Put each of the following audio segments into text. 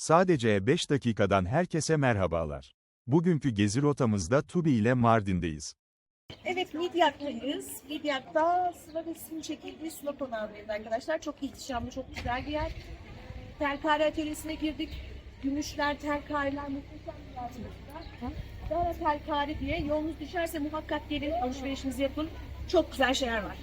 Sadece 5 dakikadan herkese merhabalar. Bugünkü gezi rotamızda Tubi ile Mardin'deyiz. Evet, Midyat'tayız. Midyat'ta sıra resmi çekildiği Sula Konağı'ndayız arkadaşlar. Çok ihtişamlı, çok güzel bir yer. Telkare atölyesine girdik. Gümüşler, telkareler muhteşem bir yer. Dara telkare diye yolunuz düşerse muhakkak gelin, alışverişinizi yapın. Çok güzel şeyler var.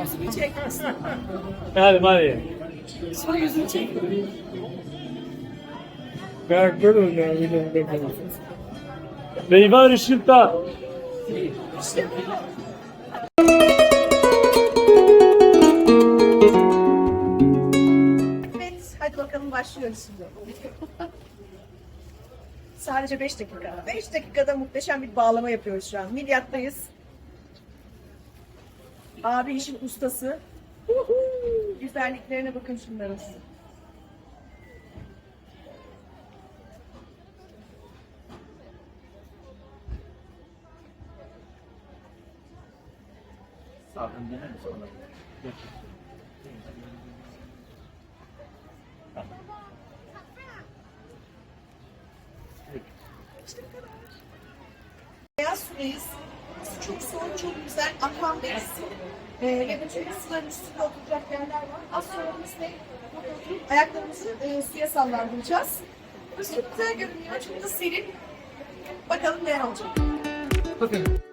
Yüzümü çek. Hadi hadi. Sonra yüzümü çek. Karakter oynuyor. Meyve ışıkta. Evet, hadi bakalım başlıyoruz şimdi. Sadece 5 dakika. 5 dakikada muhteşem bir bağlama yapıyoruz şu an. Milyat'tayız. Abi işin ustası. Güzelliklerine bakın şunların. Beyaz sudayız. Su çok soğuk, çok güzel. Akan bir su. Ee, ve bütün suların üstünde oturacak yerler var. Az sonra biz de oturup ayaklarımızı e, suya sallandıracağız. Çok güzel görünüyor, çok da serin. Bakalım ne olacak. Buradayız.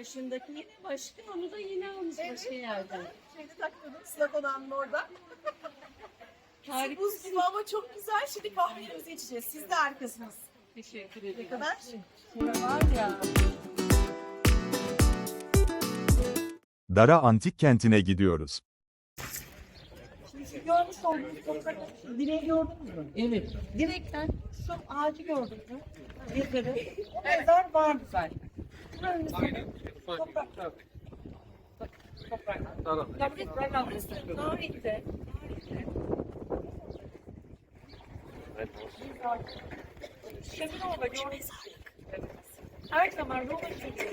Başındaki yine başka, onu da yine almış başka yerden. Şimdi taktım Sıla Konağı'nın orada. Harika. Buz gibi ama çok güzel. Şimdi kahvelerimizi içeceğiz. Siz de harikasınız. Teşekkür Ne ederim. kadar? Var ya. Dara Antik Kenti'ne gidiyoruz. Şimdi görmüş olduğunuz toprakları, direği gördünüz mü? Evet. Direkten şu ağacı gördünüz mü? Direkleri. Mezar var güzel. Buranın üstünde toprak. Toprak. Tablet var tablet. Tarihte. Şefin orada gördünüz. Her zaman yol açılıyor.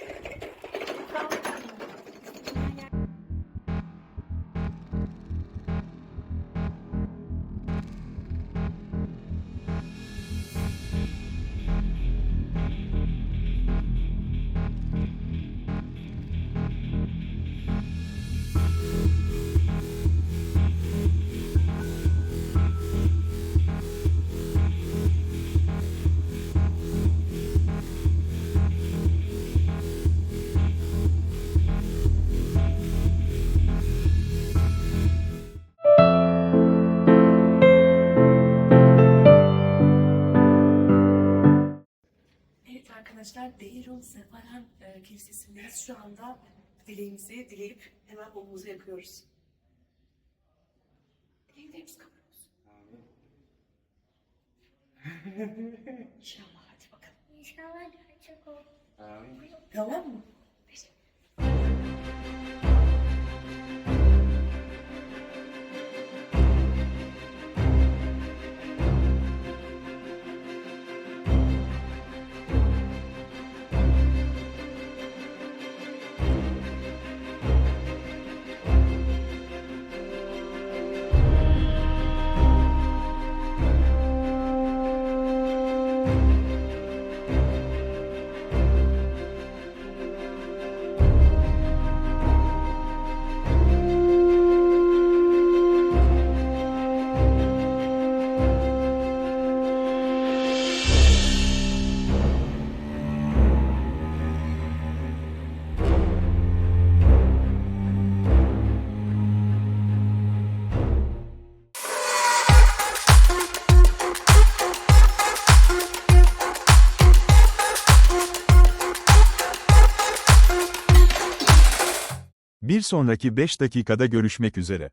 Arkadaşlar Deirun Sefaran e, Kilisesi'ndeyiz. Şu anda dileğimizi dileyip hemen mumumuzu yakıyoruz. Dileklerimizi kapıyoruz. İnşallah hadi bakalım. İnşallah gerçek olur. Tamam mı? Bir sonraki 5 dakikada görüşmek üzere.